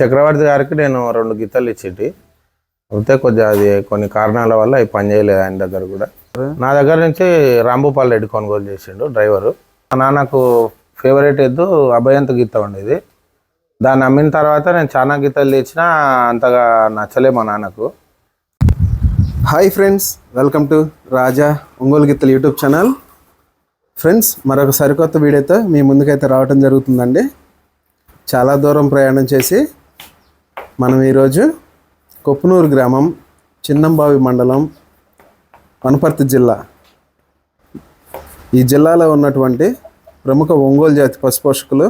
చక్రవర్తి గారికి నేను రెండు గీతలు ఇచ్చేటి. అయితే కొద్దిగా అది కొన్ని కారణాల వల్ల అవి పనిచేయలేదు ఆయన దగ్గర కూడా. నా దగ్గర నుంచి రాంభూపాల్ రెడ్డి కొనుగోలు చేసిండు డ్రైవరు. మా నాన్నకు ఫేవరెట్ ఎద్దు అభయంత గీత ఉండేది దాన్ని అమ్మిన తర్వాత నేను చాలా గీతలు తెచ్చినా అంతగా నచ్చలే మా నాన్నకు. Hi friends welcome to Raja Ongole Geethalu YouTube channel friends మరొక సరికొత్త వీడియోతో మీ ముందుకైతే రావటం జరుగుతుందండి. చాలా దూరం ప్రయాణం చేసి మనం ఈరోజు కొప్పునూరు గ్రామం చిన్నంబావి మండలం వనపర్తి జిల్లా. ఈ జిల్లాలో ఉన్నటువంటి ప్రముఖ ఒంగోలు జాతి పశుపోషకులు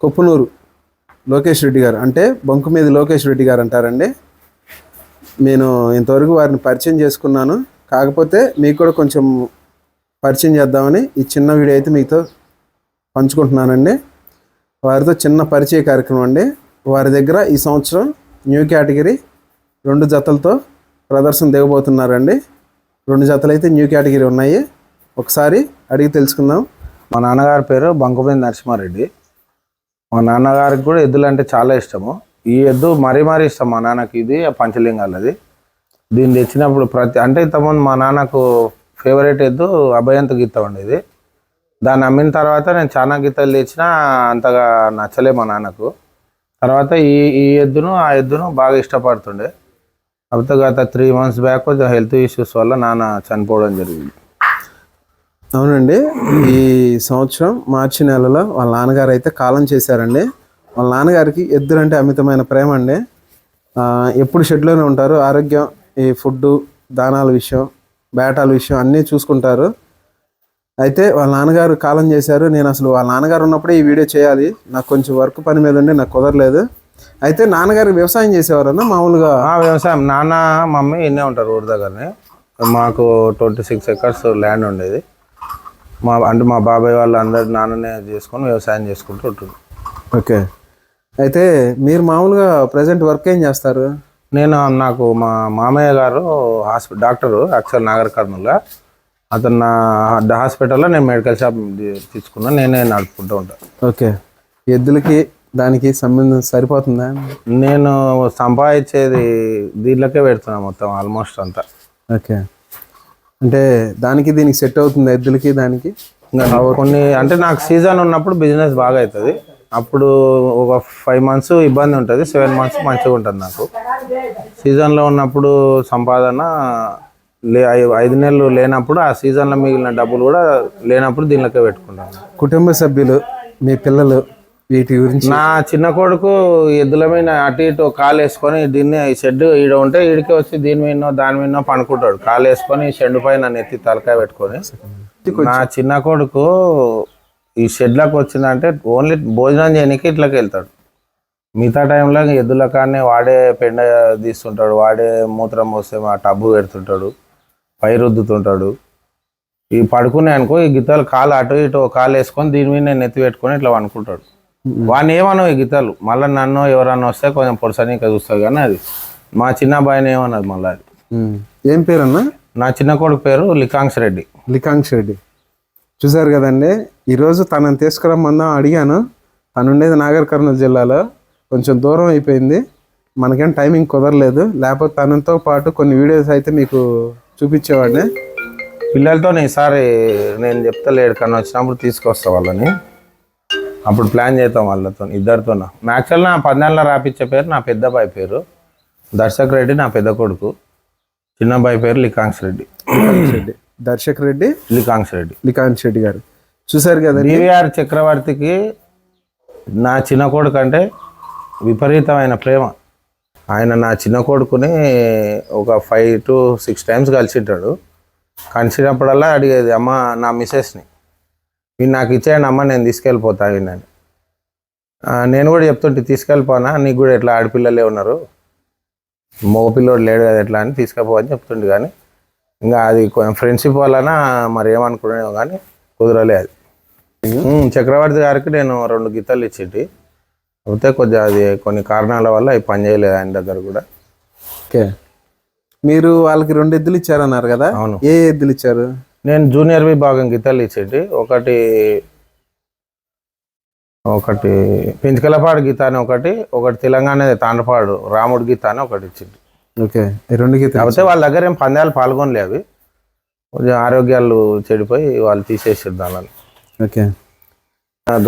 కొప్పునూరు లోకేష్ రెడ్డి గారు. అంటే బొంకు మీద లోకేష్ రెడ్డి గారు అంటారండి. నేను ఇంతవరకు వారిని పరిచయం చేసుకున్నాను. కాకపోతే మీకు కూడా కొంచెం పరిచయం చేద్దామని ఈ చిన్న వీడియో అయితే మీతో పంచుకుంటున్నానండి. వారితో చిన్న పరిచయ కార్యక్రమం అండి. వారి దగ్గర ఈ సంవత్సరం న్యూ కేటగిరీ రెండు జతలతో ప్రదర్శన దిగబోతున్నారండి. రెండు జతలు అయితే న్యూ కేటగిరీ ఉన్నాయి. ఒకసారి అడిగి తెలుసుకుందాం. మా నాన్నగారి పేరు బంకుమేది నరసింహారెడ్డి. మా నాన్నగారికి కూడా ఎద్దులు అంటే చాలా ఇష్టము. ఈ ఎద్దు మరీ మరీ ఇష్టం మా నాన్నకి. ఇది పంచలింగాలది. దీన్ని తెచ్చినప్పుడు ప్రతి అంటే ఇంతకుముందు మా నాన్నకు ఫేవరెట్ ఎద్దు అభయంత గీత ఉండేది. దాన్ని అమ్మిన తర్వాత నేను చాలా గీతలు తెచ్చినా అంతగా నచ్చలే మా నాన్నకు. తర్వాత ఈ ఈ ఎద్దును ఆ ఎద్దును బాగా ఇష్టపడుతుండే. కాకపోతే గత త్రీ మంత్స్ బ్యాక్ కొంచెం హెల్త్ ఇష్యూస్ వల్ల నాన్న చనిపోవడం జరిగింది. అవునండి. ఈ సంవత్సరం మార్చి నెలలో వాళ్ళ నాన్నగారు అయితే కాలం చేశారండి. వాళ్ళ నాన్నగారికి ఎద్దులంటే అమితమైన ప్రేమ అండి. ఎప్పుడు షెడ్లోనే ఉంటారు. ఆరోగ్యం ఈ ఫుడ్ దానాల విషయం బేటాల విషయం అన్నీ చూసుకుంటారు. అయితే వాళ్ళ నాన్నగారు కాలం చేశారు. నేను అసలు వాళ్ళ నాన్నగారు ఉన్నప్పుడే ఈ వీడియో చేయాలి. నాకు కొంచెం వర్క్ పని మీద ఉండి నాకు కుదరలేదు. అయితే నాన్నగారు వ్యవసాయం చేసేవారన్నా మామూలుగా? ఆ వ్యవసాయం. నాన్న మమ్మీ ఇన్నే ఉంటారు ఊరి దగ్గరనే. మాకు ట్వంటీ సిక్స్ ఎకర్స్ ల్యాండ్ ఉండేది. మా అంటే మా బాబాయ్ వాళ్ళు అందరు నాన్ననే చేసుకొని వ్యవసాయం చేసుకుంటూ ఉంటుంది ఓకే. అయితే మీరు మామూలుగా ప్రజెంట్ వర్క్ ఏం చేస్తారు? నేను నాకు మా మామయ్య గారు హాస్పిటల్ డాక్టరు యాక్చువల్ నాగర్ కర్నూలులో అతను నా హాస్పిటల్లో నేను మెడికల్ షాప్ తీసుకున్నా నేనే నడుపుకుంటూ ఉంటాను ఓకే. ఎద్దులకి దానికి సంబంధం సరిపోతుందా? నేను సంపాదించేది దీంట్లోకే పెడుతున్నా మొత్తం ఆల్మోస్ట్ అంతా. ఓకే. అంటే దానికి దీనికి సెట్ అవుతుంది ఎద్దులకి దానికి? కొన్ని అంటే నాకు సీజన్ ఉన్నప్పుడు బిజినెస్ బాగా అవుతుంది అప్పుడు ఒక ఫైవ్ మంత్స్ ఇబ్బంది ఉంటుంది సెవెన్ మంత్స్ మంచిగా ఉంటుంది నాకు. సీజన్లో ఉన్నప్పుడు సంపాదన లే ఐదు నెలలు లేనప్పుడు ఆ సీజన్లో మిగిలిన డబ్బులు కూడా లేనప్పుడు దీనిలోకే పెట్టుకుంటాను కుటుంబ సభ్యులు మీ పిల్లలు వీటి గురించి నా చిన్న కొడుకు ఎద్దుల మీద అటు ఇటు కాలు వేసుకొని దీన్ని ఈ షెడ్ ఈడ ఉంటే ఈడికి వచ్చి దీని మీదనో దాని మీదనో పనుకుంటాడు. కాలు వేసుకొని షెడ్ పైన నెత్తి తలకాయ పెట్టుకొని. నా చిన్న కొడుకు ఈ షెడ్లకు వచ్చిందంటే ఓన్లీ భోజనం చేయడానికి ఇట్లకి వెళ్తాడు. మిగతా టైంలో ఎద్దుల కానీ వాడే పెండ తీస్తుంటాడు వాడే మూత్రం పోస్తే మా టబ్బు పెడుతుంటాడు. పై రుద్దుతుంటాడు ఈ పడుకునే అనుకో ఈ గిత్తలు కాలు అటు ఇటు కాలు వేసుకొని దీని మీద నేను నెత్తి పెట్టుకొని ఇట్లా అనుకుంటాడు వాడిని ఏమనవు ఈ గిత్తలు మళ్ళీ నన్ను ఎవరన్నా వస్తే కొంచెం పొడిసని ఇంకా చూస్తుంది కానీ అది మా చిన్న అబ్బాయిని ఏమన్నది మళ్ళీ అది. ఏం పేరన్నా? నా చిన్న కొడుకు పేరు లికాంక్ష రెడ్డి. లికాంక్ష రెడ్డి. చూసారు కదండి ఈరోజు తనని తీసుకురమ్మందాం అడిగాను. తను ఉండేది నాగర్ కర్నూలు జిల్లాలో. కొంచెం దూరం అయిపోయింది. మనకేం టైమింగ్ కుదరలేదు. లేకపోతే తనతో పాటు కొన్ని వీడియోస్ అయితే మీకు చూపించేవాడిని. పిల్లలతో ఈసారి నేను చెప్తా లేడు కానీ వచ్చినప్పుడు తీసుకొస్తా వాళ్ళని. అప్పుడు ప్లాన్ చేద్దాం వాళ్ళతో ఇద్దరితో యాక్చువల్ నా పద్నాలుగులో రాపిచ్చే పేరు నా పెద్ద అబ్బాయి పేరు. దర్శక్ రెడ్డి నా పెద్ద కొడుకు. చిన్న పేరు లికాంక్ష రెడ్డి. రెడ్డి. దర్శక్ రెడ్డి? లికాంక్ష రెడ్డి. లికాంక్ష రెడ్డి గారు. చూసారు కదండి డివిఆర్ చక్రవర్తికి నా చిన్న కొడుకు అంటే విపరీతమైన ప్రేమ. ఆయన నా చిన్న కొడుకుని ఒక ఫైవ్ టు సిక్స్ టైమ్స్ కలిసింటాడు. కలిసినప్పుడల్లా అడిగేది అమ్మ నా మిస్సెస్ని మీరు నాకు ఇచ్చేయండి అమ్మ నేను తీసుకెళ్ళిపోతా విన్నాను నేను కూడా చెప్తుంటే తీసుకెళ్ళిపోనా? నీకు కూడా ఎట్లా ఆడపిల్లలే ఉన్నారు? మగపిల్లోడు లేడు కదా ఎట్లా అని తీసుకెళ్ళిపో అని చెప్తుండే కానీ ఇంకా అది కొంచెం ఫ్రెండ్షిప్ వలన మరి ఏమనుకునేమో కానీ కుదరలే అది. చక్రవర్తి గారికి నేను రెండు గీతలు ఇచ్చేటి. అయితే కొద్దిగా అది కొన్ని కారణాల వల్ల అవి పనిచేయలేదు ఆయన దగ్గర కూడా. ఓకే. మీరు వాళ్ళకి రెండు ఎద్దులు ఇచ్చారన్నారు కదా? అవును. ఏ ఎద్దులు ఇచ్చారు? నేను జూనియర్ విభాగం గీతలు ఇచ్చేటి. ఒకటి ఒకటి పెంచకలపాడు గీత అని ఒకటి ఒకటి తెలంగాణ తాండ్రపాడు రాముడు గీత అని ఒకటి ఇచ్చింది ఓకే. ఈ రెండు గీతలు కాకపోతే వాళ్ళ దగ్గర ఏం పందాలు పాల్గొనలే అవి. కొంచెం ఆరోగ్యాలు చెడిపోయి వాళ్ళు తీసేసారు దానిని ఓకే.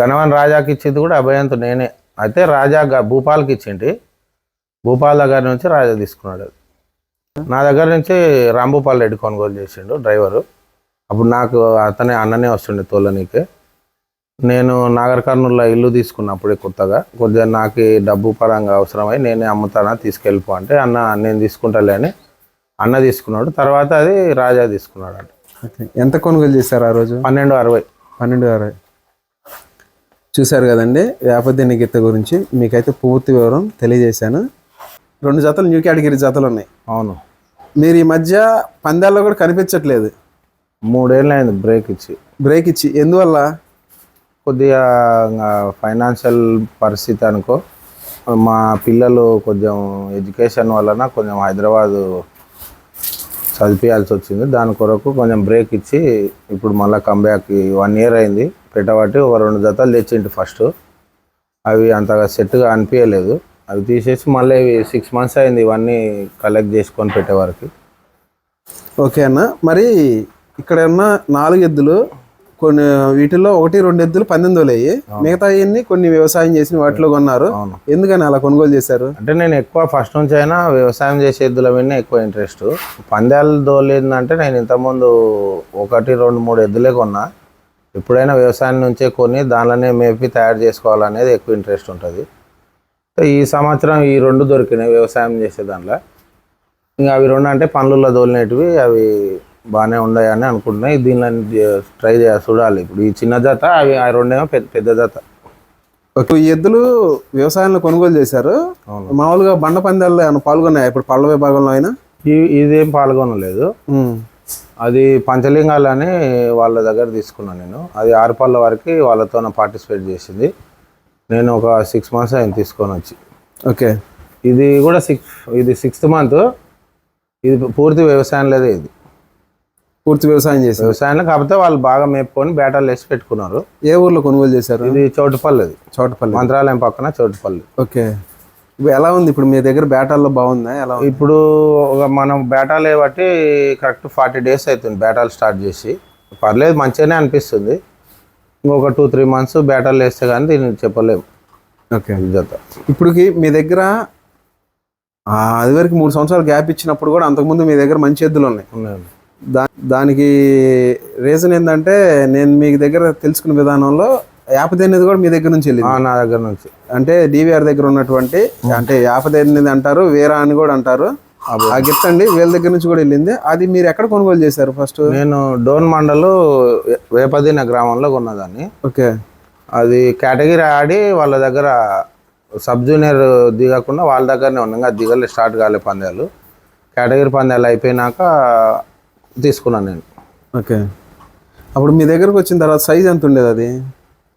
గణవన్ రాజాకి ఇచ్చింది కూడా అభయంతో నేనే. అయితే రాజా గ- భూపాల్కి ఇచ్చింది భూపాల్ దగ్గర నుంచి రాజా తీసుకున్నాడు. అది నా దగ్గర నుంచి రాంభూపాల్ రెడ్డి కొనుగోలు చేసిండు డ్రైవరు. అప్పుడు నాకు అతనే అన్ననే వస్తుండే తోలనీకే. నేను నాగర్ కర్నూలులో ఇల్లు తీసుకున్నప్పుడే కొత్తగా. కొద్దిగా నాకు డబ్బు పరంగా అవసరమై నేనే అమ్ముతానా తీసుకెళ్ళిపో అంటే అన్న నేను తీసుకుంటాలే అని అన్న తీసుకున్నాడు. తర్వాత అది రాజా తీసుకున్నాడు అంటే ఎంత కొనుగోలు చేశారు ఆ రోజు? పన్నెండు అరవై. పన్నెండు అరవై. చూశారు కదండి వ్యాపదేని గీత గురించి మీకైతే పూర్తి వివరం తెలియజేశాను. రెండు జతలు న్యూ కేటగిరీ జతలు ఉన్నాయి. అవును. మీరు ఈ మధ్య పందాల్లో కూడా కనిపించట్లేదు. మూడేళ్ళు అయింది బ్రేక్ ఇచ్చి. బ్రేక్ ఇచ్చి. ఎందువల్ల? కొద్దిగా ఫైనాన్షియల్ పరిస్థితి అనుకో మా పిల్లలు కొంచెం ఎడ్యుకేషన్ వలన కొంచెం హైదరాబాదు చదివించాల్సి వచ్చింది. దాని కొరకు కొంచెం బ్రేక్ ఇచ్చి ఇప్పుడు మళ్ళీ కంబ్యాక్ వన్ ఇయర్ అయింది. పెట్టబట్టి ఒక రెండు జతలు తెచ్చింటి ఫస్ట్ అవి అంతగా సెట్గా అనిపించలేదు అవి తీసేసి మళ్ళీ సిక్స్ మంత్స్ అయింది ఇవన్నీ కలెక్ట్ చేసుకొని పెట్టేవారికి ఓకే అన్న. మరి ఇక్కడ ఉన్న నాలుగు ఎద్దులు కొన్ని వీటిల్లో ఒకటి రెండు ఎద్దులు పందెందోలు అయ్యి మిగతా అన్ని కొన్ని వ్యవసాయం చేసిన వాటిలో కొన్నారు. ఎందుకని అలా కొనుగోలు చేశారు? అంటే నేను ఎక్కువ ఫస్ట్ నుంచి అయినా వ్యవసాయం చేసే ఎద్దుల మీద ఎక్కువ ఇంట్రెస్ట్ పందాలు దోలేదంటే నేను ఇంతకుముందు ఒకటి రెండు మూడు ఎద్దులే కొన్నా. ఎప్పుడైనా వ్యవసాయం నుంచే కొని దానిలోనే మేపి తయారు చేసుకోవాలనేది ఎక్కువ ఇంట్రెస్ట్ ఉంటుంది. ఈ సంవత్సరం ఈ రెండు దొరికినాయి వ్యవసాయం చేసే దాంట్లో. ఇంకా అవి రెండు అంటే పనులలో దోలినటివి అవి బాగానే ఉన్నాయని అనుకుంటున్నాయి దీనిలో ట్రై చేయాలి చూడాలి ఇప్పుడు. ఈ చిన్న జత అవి ఆ రెండేమో పెద్ద పెద్ద జత. ఓకే ఈ ఎద్దులు వ్యవసాయంలో కొనుగోలు చేశారు. మామూలుగా బండ పందాల్లో ఏమైనా పాల్గొన్నాయి? ఇప్పుడు పళ్ళ విభాగంలో అయినా? ఇదేం పాల్గొనలేదు. అది పంచలింగాలు అని వాళ్ళ దగ్గర తీసుకున్నాను నేను. అది ఆరుపల్ల వరకు వాళ్ళతో పార్టిసిపేట్ చేసింది. నేను ఒక సిక్స్ మంత్స్ అయింది తీసుకొని వచ్చి. ఓకే. ఇది కూడా సిక్స్ ఇది సిక్స్త్ మంత్ ఇది పూర్తి వ్యవసాయం లేదే ఇది. పూర్తి వ్యవసాయం చేశారు వ్యవసాయంలో కాకపోతే వాళ్ళు బాగా మేపుకొని బేటాలు వేసి పెట్టుకున్నారు. ఏ ఊర్లో కొనుగోలు చేశారు? ఇది చోటుపల్లిది. చోటపల్లి. మంత్రాలయం పక్కన చోటుపల్లి. ఓకే. ఇప్పుడు ఎలా ఉంది? ఇప్పుడు మీ దగ్గర బేటాల్లో బాగుందా? ఎలా ఇప్పుడు మనం బేటాలు బట్టి కరెక్ట్ ఫార్టీ డేస్ అవుతుంది బేటాలు స్టార్ట్ చేసి. పర్లేదు మంచిగానే అనిపిస్తుంది. ఇంకొక టూ త్రీ మంత్స్ బేటాలు వేస్తే కానీ దీన్ని చెప్పలేము. ఓకే. జత ఇప్పుడుకి మీ దగ్గర అది వరకు మూడు సంవత్సరాలు గ్యాప్ ఇచ్చినప్పుడు కూడా అంతకుముందు మీ దగ్గర మంచి ఎద్దులు ఉన్నాయి. ఉన్నాయి. దా దానికి రీజన్ ఏంటంటే నేను మీ దగ్గర తెలుసుకున్న విధానంలో యాపదేనిది కూడా మీ దగ్గర నుంచి వెళ్ళింది? నా దగ్గర నుంచి. అంటే డివిఆర్ దగ్గర ఉన్నటువంటి అంటే యాపదేనిది అంటారు వీరా అని కూడా అంటారు. ఆ గిఫ్ట్ అండి వీళ్ళ దగ్గర నుంచి కూడా వెళ్ళింది. అది మీరు ఎక్కడ కొనుగోలు చేశారు ఫస్ట్? నేను డోన్ మండలు వేపదిన గ్రామంలో కొన్నదాన్ని. ఓకే. అది కేటగిరీ ఆడి వాళ్ళ దగ్గర సబ్ జూనియర్ దిగకుండా వాళ్ళ దగ్గరనే ఉన్నాం. దిగలే స్టార్ట్ కాలే పందాలు. కేటగిరీ పందాలు అయిపోయినాక తీసుకున్నాను నేను. ఓకే. అప్పుడు మీ దగ్గరకు వచ్చిన తర్వాత సైజ్ ఎంత ఉండేది అది?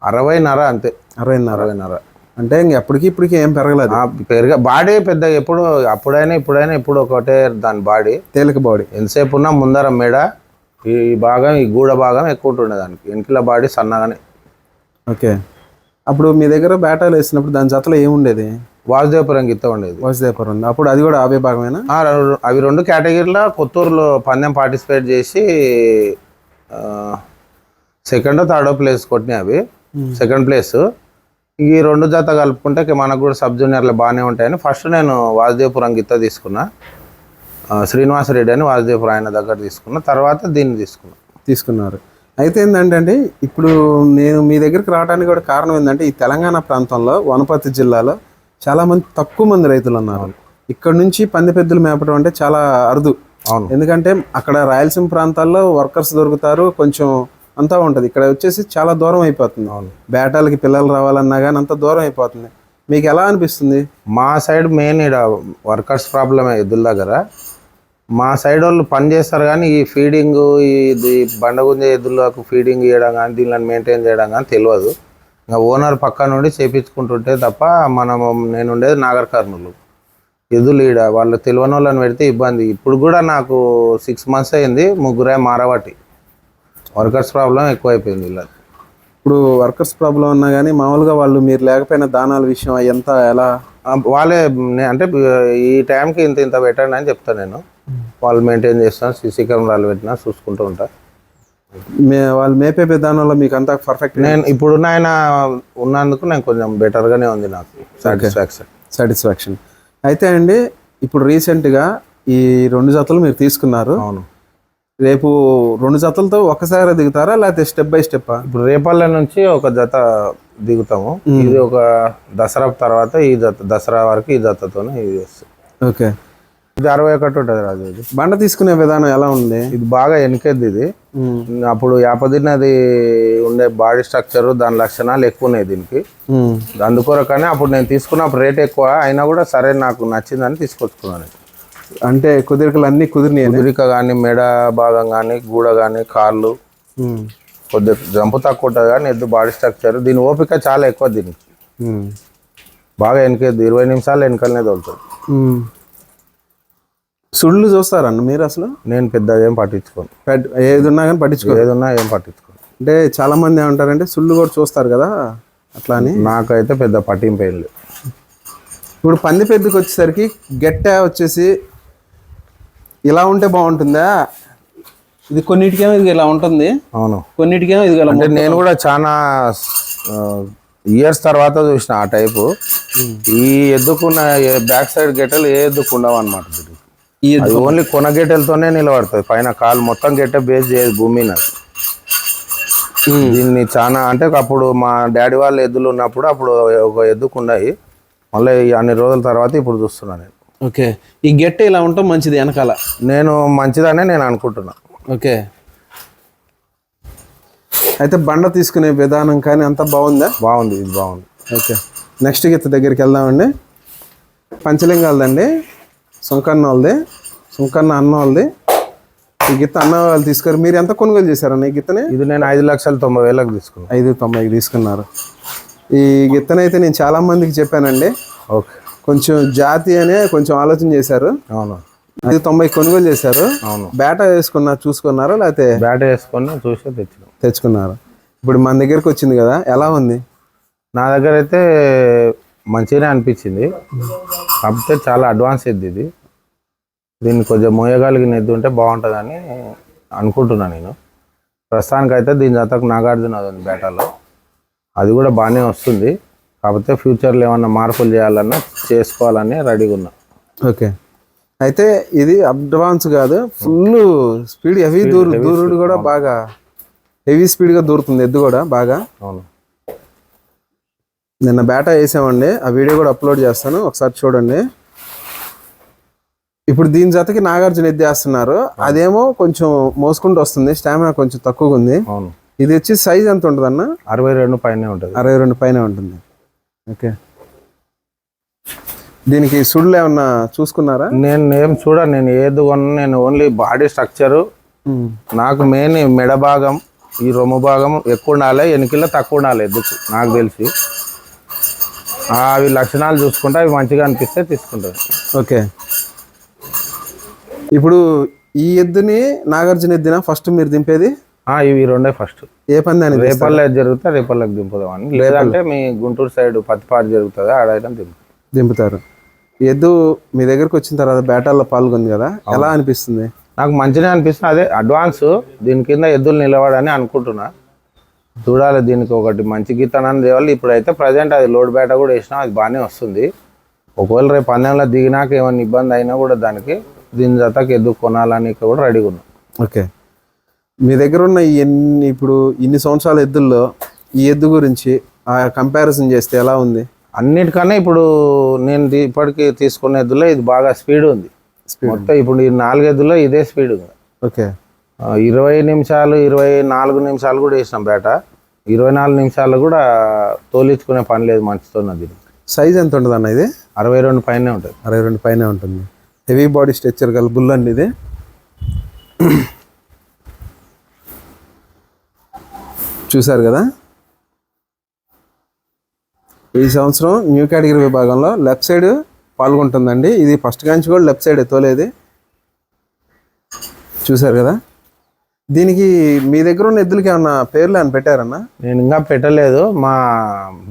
అరవైన్నర అంతే. అరవైన్నర. అరవైన్నర. అంటే ఇంక ఎప్పటికి ఇప్పటికి ఏం పెరగలేదు. పెరిగా బాడీ పెద్ద ఎప్పుడు అప్పుడైనా ఇప్పుడైనా ఇప్పుడు ఒకటే దాని బాడీ. తేలిక బాడీ. ఎంతసేపు ఉన్నా ముందర మెడ ఈ భాగం ఈ గూడ భాగం ఎక్కువ ఉంటుండే దానికి. వెనకల బాడీ సన్నగానే. ఓకే. అప్పుడు మీ దగ్గర బ్యాటాలు వేసినప్పుడు దాని జతలో ఏముండేది వాసుదేవపురం గిత్త ఉండేది. వాసుదేవర్ ఉంది? అప్పుడు అది కూడా అవే భాగమేనా? అవి రెండు కేటగిరీలో కొత్తూరులో పందెం పార్టిసిపేట్ చేసి సెకండ్ థర్డో ప్లేస్ కొట్టినాయి అవి. సెకండ్ ప్లేస్ ఈ రెండు జత కలుపుకుంటే మనకు కూడా సబ్ జూనియర్లు బాగానే ఉంటాయని ఫస్ట్ నేను వాసుదేవపురం గిత్త తీసుకున్నా. శ్రీనివాసరెడ్డి అని వాసుదేవపురం ఆయన దగ్గర తీసుకున్నా. తర్వాత దీన్ని తీసుకున్నా. తీసుకున్నారు. అయితే ఏంటంటే అండి ఇప్పుడు నేను మీ దగ్గరికి రావడానికి కూడా కారణం ఏంటంటే ఈ తెలంగాణ ప్రాంతంలో వనపర్తి జిల్లాలో చాలా మంది తక్కువ మంది రైతులు ఉన్నారు. ఇక్కడ నుంచి పంది పెద్దలు మేపడం అంటే చాలా అరుదు. అవును. ఎందుకంటే అక్కడ రాయలసీమ ప్రాంతాల్లో వర్కర్స్ దొరుకుతారు కొంచెం అంతా ఉంటుంది. ఇక్కడ వచ్చేసి చాలా దూరం అయిపోతుంది. అవును. బేటాలకి పిల్లలు రావాలన్నా కానీ అంత దూరం అయిపోతుంది. మీకు ఎలా అనిపిస్తుంది? మా సైడ్ మెయిన్ ఇక్కడ వర్కర్స్ ప్రాబ్లమే ఎద్దుల దగ్గర. మా సైడ్ వాళ్ళు పని చేస్తారు కానీ ఈ ఫీడింగ్ ఇది బండగుంజ ఎద్దులకు ఫీడింగ్ ఇవ్వడం కానీ దీనిని మెయింటైన్ చేయడం కానీ తెలియదు. ఇంకా ఓనర్ పక్క నుండి చేపించుకుంటుంటే తప్ప మనము నేను ఉండేది నాగర్ కర్నూలు. ఎద్దులు ఈడ వాళ్ళు తెలియని వాళ్ళని పెడితే ఇబ్బంది. ఇప్పుడు కూడా నాకు సిక్స్ మంత్స్ అయింది ముగ్గురే మారబట్టి వర్కర్స్ ప్రాబ్లం ఎక్కువైపోయింది ఇలా. ఇప్పుడు వర్కర్స్ ప్రాబ్లం ఉన్నా కానీ మామూలుగా వాళ్ళు మీరు లేకపోయినా దానాల విషయం ఎంత ఎలా? వాళ్ళే అంటే ఈ టైంకి ఇంత ఇంత పెట్టండి అని చెప్తాను నేను. వాళ్ళు మెయింటైన్ చేస్తాను సీసీ కెమెరాలు పెట్టినా చూసుకుంటూ ఉంటా. మే వాళ్ళు మేపే విధానంలో మీకు అంతా పర్ఫెక్ట్ నేను ఇప్పుడున్న ఆయన ఉన్నందుకు నేను కొంచెం బెటర్గానే ఉంది నాకు. సాటిస్ఫాక్షన్ సాటిస్ఫాక్షన్ అయితే అండి ఇప్పుడు రీసెంట్గా ఈ రెండు జతలు మీరు తీసుకున్నారు. అవును. రేపు రెండు జతలతో ఒకసారి దిగుతారా లేకపోతే స్టెప్ బై స్టెప్ ఇప్పుడు రేపల్లె నుంచి ఒక జత దిగుతాము. ఇది ఒక దసరా తర్వాత ఈ జత దసరా వరకు ఈ జతతోనే ఇది వస్తుంది ఓకే. ఇది అరవై ఒకటి ఉంటుంది రాజు ఇది. బండ తీసుకునే విధానం ఎలా ఉంది? ఇది బాగా వెనకెద్ది ఇది. అప్పుడు యాపదిన్నది ఉండే బాడీ స్ట్రక్చర్ దాని లక్షణాలు ఎక్కువ ఉన్నాయి దీనికి. అందుకొరకనే అప్పుడు నేను తీసుకున్నప్పుడు రేట్ ఎక్కువ అయినా కూడా సరే నాకు నచ్చిందని తీసుకొచ్చుకున్నాను అంటే కుదిరికలు అన్ని కుదిరినాయి కుదిరిక కానీ మెడ భాగం కానీ గూడ కానీ కాళ్ళు. కొద్దిగా జంపు తక్కువ ఉంటుంది కానీ ఎద్దు బాడీ స్ట్రక్చర్. దీని ఓపిక చాలా ఎక్కువ దీనికి. బాగా వెనకేద్దు. ఇరవై నిమిషాలు వెనకలనే తోలుతుంది సుళ్ళు చూస్తారన్న మీరు అసలు? నేను పెద్ద ఏం పట్టించుకోను. ఏది ఉన్నా కానీ పట్టించుకో ఏదున్నా ఏం పట్టించుకోను. అంటే చాలా మంది ఏమంటారంటే సుళ్ళు కూడా చూస్తారు కదా అట్లా అని? నాకైతే పెద్ద పట్టింపు ఇప్పుడు పంది పెద్దకి వచ్చేసరికి గెట్ట వచ్చేసి ఇలా ఉంటే బాగుంటుందా? ఇది కొన్నిటికేమో ఇది ఇలా ఉంటుంది. అవును. కొన్నిటికేమో ఇది అంటే నేను కూడా చాలా ఇయర్స్ తర్వాత చూసిన ఆ టైపు. ఈ ఎద్దుకున్న బ్యాక్ సైడ్ గెటలు ఏ ఎద్దుకు ఉండవు అనమాట ఓన్లీ కొన గెటెలతోనే నిలబడుతుంది. పైన కాలు మొత్తం గెట్ట బేస్ చేయదు భూమి మీద దీన్ని చాలా అంటే అప్పుడు మా డాడీ వాళ్ళ ఎద్దులు ఉన్నప్పుడు అప్పుడు ఒక ఎద్దుకు ఉన్నాయి. మళ్ళీ అన్ని రోజుల తర్వాత ఇప్పుడు చూస్తున్నాను నేను. ఓకే. ఈ గెట్ట ఇలా ఉండటం మంచిది వెనకాల. నేను మంచిదనే నేను అనుకుంటున్నా. ఓకే. అయితే బండ తీసుకునే విధానం కానీ అంతా బాగుందా? బాగుంది ఇది బాగుంది. ఓకే. నెక్స్ట్ గీత దగ్గరికి వెళ్దామండి. పంచలింగాలదండి. సుంకన్న వాళ్ళది సుంకన్న అన్న వాళ్ళది ఈ గిత్త అన్న వాళ్ళు తీసుకొని మీరు ఎంత కొనుగోలు చేశారన్న ఈ గిత్తని? ఇది నేను ఐదు లక్షల తొంభై వేలకు తీసుకున్నాను ఐదు తొంభైకి తీసుకున్నారు. ఈ గిత్తనైతే నేను చాలా మందికి చెప్పానండి. ఓకే. కొంచెం జాతి అనే కొంచెం ఆలోచన చేశారు. అవును. ఐదు తొంభై కొనుగోలు చేశారు. అవును. బేట వేసుకున్నారు చూసుకున్నారా లేకపోతే బ్యాట్ వేసుకొని చూసే తెచ్చినాం. తెచ్చుకున్నారు? ఇప్పుడు మన దగ్గరికి వచ్చింది కదా ఎలా ఉంది? నా దగ్గర అయితే మంచిగానే అనిపించింది. కాకపోతే చాలా అడ్వాన్స్ ఎద్దు ఇది. దీన్ని కొంచెం మోయగలిగిన ఎద్దు ఉంటే బాగుంటుందని అనుకుంటున్నాను నేను. ప్రస్తుతానికి అయితే దీని జతకు నాగార్జున ఉంది బేటాలో అది కూడా బాగానే వస్తుంది. కాకపోతే ఫ్యూచర్లో ఏమన్నా మార్పులు చేయాలన్నా చేసుకోవాలని రెడీగా ఉన్నా. ఓకే. అయితే ఇది అడ్వాన్స్ కాదు ఫుల్ స్పీడ్ హెవీ దూరు దూరుడు కూడా బాగా హెవీ స్పీడ్గా దూరుతుంది ఎద్దు కూడా బాగా. అవును. నిన్న బేటా వేసామండి ఆ వీడియో కూడా అప్లోడ్ చేస్తాను ఒకసారి చూడండి. ఇప్పుడు దీని జతకి నాగార్జున ఎద్దు వేస్తున్నారు అదేమో కొంచెం మోసుకుంటూ వస్తుంది స్టామినా కొంచెం తక్కువగా ఉంది. అవును. ఇది వచ్చి సైజ్ ఎంత ఉంటుంది అన్న అరవై రెండు పైనే ఉంటుంది. అరవై రెండు పైన ఉంటుంది. ఓకే. దీనికి సుళ్ళు ఏమన్నా చూసుకున్నారా? నేను ఏం చూడను నేను ఏది కొన్నా నేను ఓన్లీ బాడీ స్ట్రక్చరు నాకు మెయిన్ మెడ భాగం ఈ రొమ్ము భాగం ఎక్కువ ఉండాలి ఎనికిల్లో తక్కువ ఉండాలి ఎద్దుకు నాకు తెలిసి. అవి లక్షణాలు చూసుకుంటే అవి మంచిగా అనిపిస్తే తీసుకుంటాను ఓకే. ఇప్పుడు ఈ ఎద్దుని నాగార్జున ఎద్దున? ఫస్ట్ మీరు దింపేది? ఇవి రెండే ఫస్ట్ ఏ పందాన్ని? రేపల్లె జరిగితే రేపల్లెకి దింపుదామని లేదంటే మీ గుంటూరు సైడ్ పత్తిపాటు జరుగుతుంది ఆడైనా దింపు. దింపుతారు. ఎద్దు మీ దగ్గరకు వచ్చిన తర్వాత బేటాల్లో పాల్గొంది కదా ఎలా అనిపిస్తుంది? నాకు మంచిగా అనిపిస్తుంది. అదే అడ్వాన్స్ దీని కింద ఎద్దులు నిలబడని అనుకుంటున్నా. చూడాలి దీనికి ఒకటి మంచి గీతనాన్ని తేవాలి ఇప్పుడైతే ప్రజెంట్ అది లోడ్ బేట కూడా వేసినా అది బాగానే వస్తుంది. ఒకవేళ రేపు పందెంలో దిగినాక ఏమైనా ఇబ్బంది అయినా కూడా దానికి దీని జతకి ఎద్దు కొనాలని కూడా రెడీగా ఉన్నాం. ఓకే. మీ దగ్గర ఉన్న ఎన్ని ఇప్పుడు ఇన్ని సంవత్సరాల ఎద్దుల్లో ఈ ఎద్దు గురించి ఆ కంపారిజన్ చేస్తే ఎలా ఉంది? అన్నిటికన్నా ఇప్పుడు నేను ఇప్పటికి తీసుకున్న ఎద్దులో ఇది బాగా స్పీడ్ ఉంది. మొత్తం ఇప్పుడు ఈ నాలుగు ఎద్దులో ఇదే స్పీడ్ ఉంది. ఓకే. ఇరవై నిమిషాలు ఇరవై నాలుగు నిమిషాలు కూడా వేసినాం బేట. ఇరవై నాలుగు నిమిషాలు కూడా తోలించుకునే పని లేదు మంచితో దీనికి. సైజ్ ఎంత ఉంటుంది అన్న ఇది? అరవై రెండు పైనే ఉంటుంది. అరవై రెండు పైన ఉంటుంది. హెవీ బాడీ స్ట్రక్చర్ గల బుల్ అండి ఇది. చూసారు కదా? ఈ సంవత్సరం న్యూ కేటగిరీ విభాగంలో లెఫ్ట్ సైడ్ పాల్గొంటుందండి. ఇది ఫస్ట్ కాంచి కూడా లెఫ్ట్ సైడ్ తోలేది. చూసారు కదా? దీనికి మీ దగ్గర ఉన్న ఎద్దులకి ఏమన్నా పేర్లు అని పెట్టారన్నా? నేను ఇంకా పెట్టలేదు. మా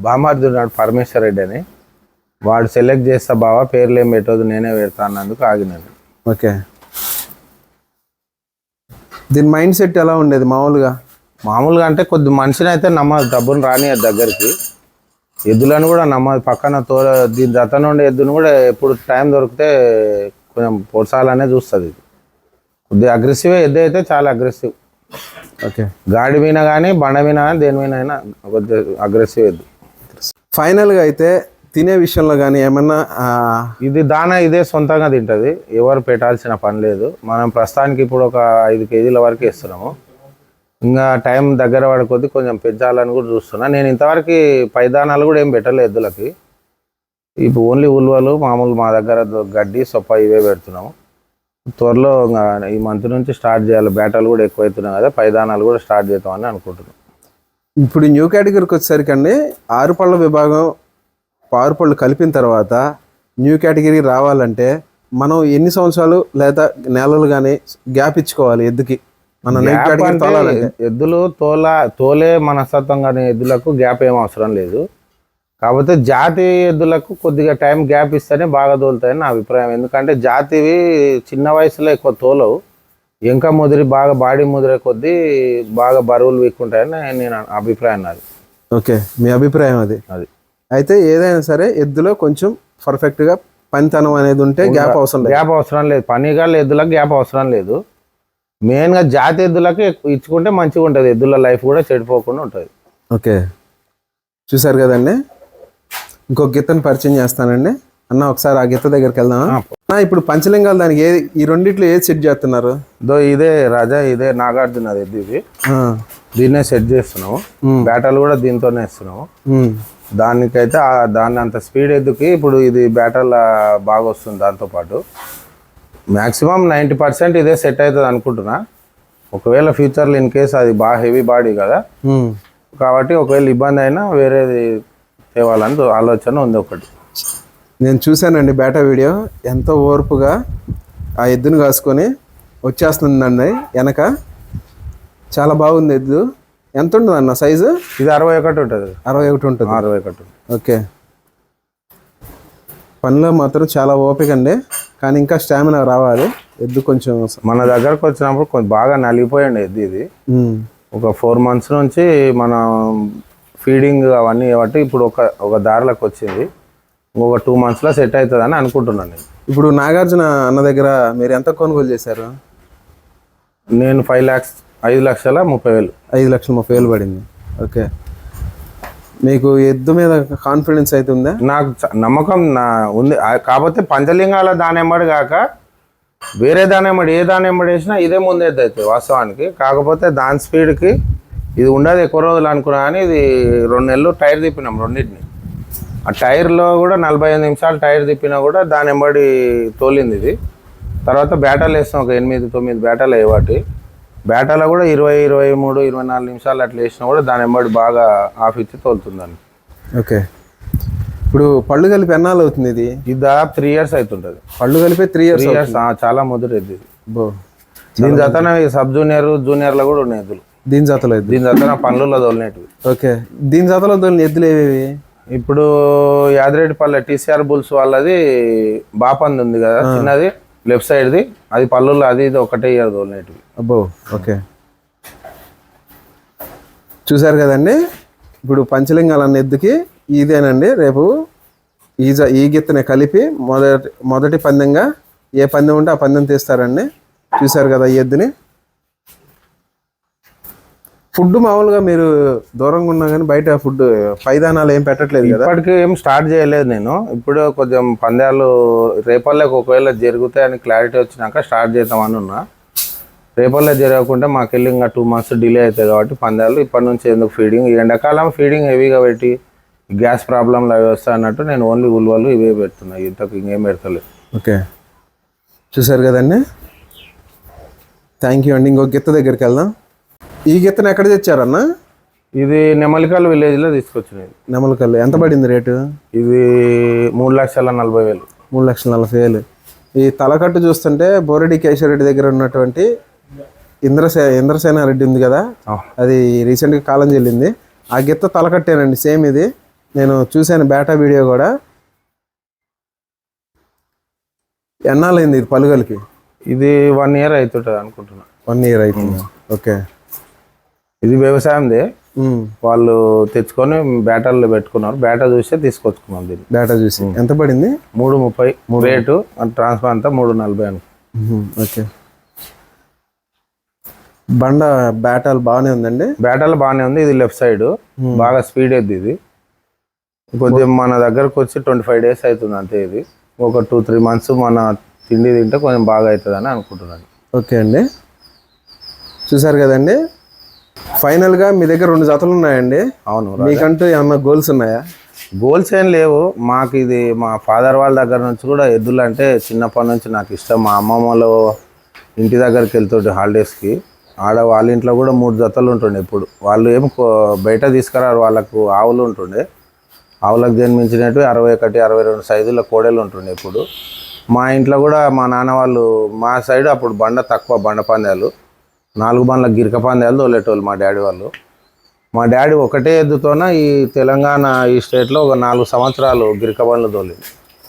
బామార్ది ఉన్నాడు పరమేశ్వర్ రెడ్డి అని. వాడు సెలెక్ట్ చేస్తా బావా పేర్లు ఏం పెట్టదు నేనే పెడతా అన్నందుకు ఆగినాను ఓకే. దీని మైండ్ సెట్ ఎలా ఉండేది మామూలుగా? మామూలుగా అంటే కొద్ది మనిషిని అయితే నమ్మదు డబ్బును రాని దగ్గరికి. ఎద్దులను కూడా నమ్మదు పక్కన తోల దీని జత నుండి ఎద్దును కూడా ఎప్పుడు టైం దొరికితే కొంచెం పొడసాలనే చూస్తుంది ఇది. కొద్దిగా అగ్రెసివ్ ఎద్దు అయితే చాలా అగ్రెసివ్ ఓకే. గాడి మీద కానీ బండ మీద కానీ దేని మీద అయినా కొద్దిగా అగ్రెసివ్ ఎద్దు. ఫైనల్గా అయితే తినే విషయంలో కానీ ఏమన్నా ఇది దాన ఇదే సొంతంగా తింటది. ఎవరు పెట్టాల్సిన పని లేదు. మనం ప్రస్తుతానికి ఇప్పుడు ఒక ఐదు కేజీల వరకు ఇస్తున్నాము ఇంకా టైం దగ్గర పడుకొద్ది కొంచెం పెంచాలని కూడా చూస్తున్నా. నేను ఇంతవరకు పైదానాలు కూడా ఏం పెట్టలేదు ఎద్దులకి. ఇప్పుడు ఓన్లీ ఉల్వలు మామూలు మా దగ్గర గడ్డి సొప్ప ఇవే పెడుతున్నాము త్వరలో ఇంకా ఈ మంత్ నుంచి స్టార్ట్ చేయాలి. బేటలు కూడా ఎక్కువ అవుతున్నాయి కదా పైదానాలు కూడా స్టార్ట్ చేద్దామని అనుకుంటున్నాం. ఇప్పుడు న్యూ కేటగిరీకి వచ్చేసరికి అండి ఆరు పళ్ళ విభాగం ఆరు పళ్ళు కలిపిన తర్వాత న్యూ కేటగిరీ రావాలంటే మనం ఎన్ని సంవత్సరాలు లేదా నెలలు కానీ గ్యాప్ ఇచ్చుకోవాలి ఎద్దుకి? ఎద్దులు తోల తోలే మనస్తత్వం కానీ ఎద్దులకు గ్యాప్ ఏం అవసరం లేదు. కాకపోతే జాతి ఎద్దులకు కొద్దిగా టైం గ్యాప్ ఇస్తేనే బాగా తోలుతాయని నా అభిప్రాయం. ఎందుకంటే జాతివి చిన్న వయసులో ఎక్కువ తోలవు. ఇంకా ముదిరి బాగా బాడీ ముదిరే కొద్దీ బాగా బరువులు వీక్కుంటాయని నేను అభిప్రాయం నాది. ఓకే మీ అభిప్రాయం అది. అది. అయితే ఏదైనా సరే ఎద్దులో కొంచెం పర్ఫెక్ట్గా పనితనం అనేది ఉంటే గ్యాప్ అవసరం లేదు. గ్యాప్ అవసరం లేదు. పనిగాళ్ళ ఎద్దులకు గ్యాప్ అవసరం లేదు. మెయిన్గా జాతి ఎద్దులకు ఇచ్చుకుంటే మంచిగా ఉంటుంది. ఎద్దుల లైఫ్ కూడా చెడిపోకుండా ఉంటుంది. ఓకే. చూసారు కదండి? ఇంకొక గిత్తని పరిచయం చేస్తానండి. అన్న ఒకసారి ఆ గిత్త దగ్గరికి వెళ్దాం అన్న ఇప్పుడు పంచలింగాలు దానికి ఏది ఈ రెండిట్లో ఏది సెట్ చేస్తున్నారు? దో ఇదే రాజా ఇదే నాగార్జున ఎద్దు ఇది. దీన్నే సెట్ చేస్తున్నాము. బ్యాటలు కూడా దీంతోనే ఇస్తున్నాము దానికైతే దాన్ని అంత స్పీడ్ ఎద్దుకి ఇప్పుడు ఇది బ్యాటల్ బాగా వస్తుంది దాంతోపాటు. మ్యాక్సిమం నైంటీ పర్సెంట్ ఇదే సెట్ అవుతుంది అనుకుంటున్నా. ఒకవేళ ఫ్యూచర్లో ఇన్ కేస్ అది బాగా హెవీ బాడీ కదా. కాబట్టి ఒకవేళ ఇబ్బంది అయినా వేరేది తేవాలని ఆలోచన ఉంది ఒకటి. నేను చూశానండి బేటా వీడియో ఎంతో ఓర్పుగా ఆ ఎద్దును కాసుకొని వచ్చేస్తుందండి వెనక. చాలా బాగుంది ఎద్దు. ఎంత ఉంటుంది అన్న సైజు? ఇది అరవై ఒకటి ఉంటుంది. అరవై ఒకటి ఉంటుంది. అరవై ఒకటి. ఓకే. పనిలో మాత్రం చాలా ఓపిక అండి. కానీ ఇంకా స్టామినా రావాలి. ఎద్దు కొంచెం మన దగ్గరకు వచ్చినప్పుడు కొంచెం బాగా నలిగిపోయండి ఎద్దు ఇది. ఒక ఫోర్ మంత్స్ నుంచి మనం ఫీడింగ్ అవన్నీ బట్టి ఇప్పుడు ఒక ఒక దారిలోకి వచ్చింది. ఇంకొక టూ మంత్స్లో సెట్ అవుతుందని అనుకుంటున్నాను నేను. ఇప్పుడు నాగార్జున అన్న దగ్గర మీరు ఎంత కొనుగోలు చేశారు? నేను ఫైవ్ ల్యాక్స్ ఐదు లక్షల ముప్పై వేలు. ఐదు లక్షల ముప్పై వేలు పడింది. ఓకే. మీకు ఎద్దు మీద కాన్ఫిడెన్స్ అయితే ఉందా? నాకు చ- నమ్మకం నా ఉంది. కాకపోతే పంచలింగాల దానెమ్మడి కాక వేరే దానెమ్మడి ఏ దానెమ్మడి వేసినా ఇదే ముందేది అవుతుంది వాస్తవానికి. కాకపోతే దాని స్పీడ్కి ఇది ఉండదు ఎక్కువ రోజులు అనుకున్నా కానీ ఇది రెండు నెలలు టైర్ తిప్పినాం రెండింటిని. ఆ టైర్లో కూడా నలభై ఐదు నిమిషాలు టైర్ తిప్పినా కూడా దాని ఎంబడి తోలింది ఇది. తర్వాత బ్యాటాలు వేస్తాం ఒక ఎనిమిది తొమ్మిది బ్యాటాలు అయ్యేవాటి. బ్యాటాలో కూడా ఇరవై ఇరవై మూడు ఇరవై నాలుగు నిమిషాలు అట్లా వేసినా కూడా దాని ఎంబడి బాగా ఆఫ్ ఇచ్చి తోలుతుందండి. ఓకే. ఇప్పుడు పళ్ళు కలిపి ఎన్నాళ్ళు అవుతుంది ఇది? ఇది దాదాపు త్రీ ఇయర్స్ అవుతుంటుంది. పళ్ళు కలిపి త్రీ ఇయర్స్ త్రీ ఇయర్స్ చాలా ముదిరేది బో. దీని జతన సబ్ జూనియర్ జూనియర్లో కూడా ఉన్నాయి ఎద్దులు. దీని జాతలో దీని జతన పనులలో తోలినవి ఓకే. దీని జాతలో దొరికిన ఎద్దులు ఏవేవి? ఇప్పుడు యాదిరెడ్డిపల్లె టీసీఆర్ బుల్స్ వాళ్ళది బాపంది ఉంది కదా చిన్నది. లెఫ్ట్ సైడ్ది అది పళ్ళుల్లో అది ఇది ఒకటే ఇయర్ తోలినవి అబ్బో ఓకే. చూసారు కదండి? ఇప్పుడు పంచలింగాలన్న ఎద్దుకి ఇదేనండి రేపు ఈజ ఈ గిత్తని కలిపి మొదటి మొదటి పందెంగా ఏ పందెం ఉంటే ఆ పందెం తీస్తారండి. చూసారు కదా ఈ ఎద్దుని? ఫుడ్ మామూలుగా మీరు దూరంగా ఉన్నా కానీ బయట ఫుడ్ పైదానాలు ఏం పెట్టట్లేదు కదా? ఇప్పటికి ఏం స్టార్ట్ చేయలేదు నేను. ఇప్పుడు కొంచెం పందాలు రేపల్లెకి ఒకవేళ జరుగుతాయని క్లారిటీ వచ్చినాక స్టార్ట్ చేద్దామని ఉన్నా. రేపల్లె జరగకుంటే మాకెళ్ళి ఇంకా టూ మంత్స్ డిలే అవుతాయి కాబట్టి పందాలు. ఇప్పటి నుంచి ఎందుకు ఫీడింగ్ ఈ ఎండాకాలం ఫీడింగ్ హెవీగా పెట్టి గ్యాస్ ప్రాబ్లంలు అవి వస్తాయి అన్నట్టు నేను ఓన్లీ ఉల్వలు ఇవే పెడుతున్నా. ఇంతకు ఇంకేం పెడతలేదు. ఓకే. చూసారు కదండి? థ్యాంక్ యూ అండి. ఇంకో గిత్త దగ్గరికి వెళ్దాం. ఈ గిత్తను ఎక్కడ తెచ్చారన్న? ఇది నెమలికల్ విలేజ్లో తీసుకొచ్చినది నెమలకల్లు ఎంత పడింది రేటు? ఇది మూడు లక్షల నలభై వేలు. మూడు లక్షల నలభై వేలు. ఈ తలకట్టు చూస్తుంటే బోరెడ్డి కేశవరెడ్డి దగ్గర ఉన్నటువంటి ఇంద్రసే ఇంద్రసేన రెడ్డి ఉంది కదా? అది రీసెంట్గా కాలం చెల్లింది. ఆ గిత్త తలకట్టానండి సేమ్ ఇది. నేను చూశాను బేటా వీడియో కూడా. ఎన్నాళ్ళైంది ఇది పలుగలికి? ఇది వన్ ఇయర్ అవుతుంటుంది అనుకుంటున్నా. వన్ ఇయర్ అవుతుంది? ఓకే. ఇది వ్యవసాయందే వాళ్ళు తెచ్చుకొని బ్యాటర్లు పెట్టుకున్నారు. బ్యాటర్ చూస్తే తీసుకొచ్చుకున్నాం దీన్ని. బేటా చూసి. ఎంత పడింది? మూడు ముప్పై రేటు ట్రాన్స్ఫర్ అంతా మూడు నలభై అను. ఓకే. బండ బేటాలు బాగానే ఉందండి? బ్యాటర్లు బాగానే ఉంది. ఇది లెఫ్ట్ సైడ్. బాగా స్పీడ్ ఎద్ది ఇది. కొంచెం మన దగ్గరకు వచ్చి ట్వంటీ ఫైవ్ డేస్ అవుతుంది అంతే ఇది. ఒక టూ త్రీ మంత్స్ మన తిండి తింటే కొంచెం బాగా అవుతుందని అనుకుంటున్నాను. ఓకే అండి. చూసారు కదండి? ఫైనల్గా మీ దగ్గర రెండు జతలు ఉన్నాయండి. అవును మీకంటూ ఏమన్నా గోల్స్ ఉన్నాయా? గోల్స్ ఏం లేవు. మాకు ఇది మా ఫాదర్ వాళ్ళ దగ్గర నుంచి కూడా ఎద్దులు అంటే చిన్నప్పటి నుంచి నాకు ఇష్టం. మా అమ్మమ్మలో ఇంటి దగ్గరికి వెళ్తుంటే హాలిడేస్కి. ఆడ వాళ్ళ ఇంట్లో కూడా మూడు జతలు ఉంటుండే ఇప్పుడు వాళ్ళు ఏం కో- బయట తీసుకురారు వాళ్ళకు ఆవులు ఉంటుండే. ఆవులకు జన్మించినట్టు అరవై ఒకటి అరవై రెండు సైజుల కోడలు ఉంటుండే ఇప్పుడు మా ఇంట్లో కూడా మా నాన్న వాళ్ళు మా సైడ్ అప్పుడు బండ తక్కువ బండ పందాలు. నాలుగు బండ్ల గిరిక పందాలు తోలేటోళ్ళు మా డాడీ వాళ్ళు. మా డాడీ ఒకటే ఎద్దుతోన ఈ తెలంగాణ ఈ స్టేట్లో ఒక నాలుగు సంవత్సరాలు గిరిక బండ్లు తోలింది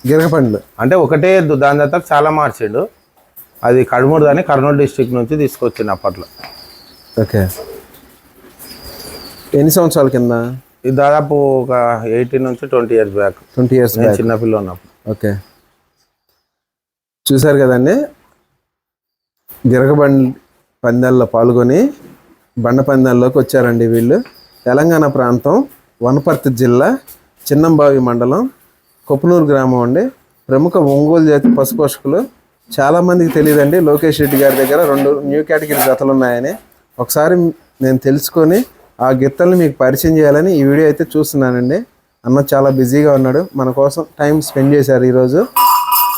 గిరగపండ్లు అంటే ఒకటే ఎద్దు దాని తర్వాత చాలా మార్చిండు. అది కడుమూరు దాన్ని కర్నూలు డిస్టిక్ నుంచి తీసుకొచ్చింది అప్పట్లో. ఓకే. ఎన్ని సంవత్సరాల కింద? ఇది దాదాపు ఒక ఎయిటీన్ నుంచి twenty years back. Twenty years నేను చిన్నపిల్ల ఉన్నప్పుడు ఓకే. చూశారు కదండి? గిరగబండి పందాల్లో పాల్గొని బండ పందాల్లోకి వచ్చారండి వీళ్ళు. తెలంగాణ ప్రాంతం వనపర్తి జిల్లా చిన్నంబావి మండలం కొప్పునూరు గ్రామం అండి. ప్రముఖ ఒంగోలు జాతి పశుపోషకులు చాలామందికి తెలియదండి లోకేష్ రెడ్డి గారి దగ్గర రెండు న్యూ కేటగిరీ జతలు ఉన్నాయని. ఒకసారి నేను తెలుసుకొని ఆ గిత్తల్ని మీకు పరిచయం చేయాలని ఈ వీడియో అయితే చూస్తున్నానండి. అన్న చాలా బిజీగా ఉన్నాడు. మన కోసం టైం స్పెండ్ చేశారు ఈరోజు.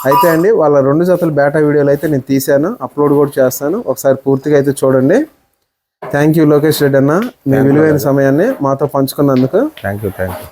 అయితే అండి వాళ్ళ రెండు జతల బేటా వీడియోలు అయితే నేను తీశాను. అప్లోడ్ కూడా చేస్తాను. ఒకసారి పూర్తిగా అయితే చూడండి. థ్యాంక్ యూ లోకేష్ రెడ్డి అన్న. మీ విలువైన సమయాన్ని మాతో పంచుకున్నందుకు. Thank you thank you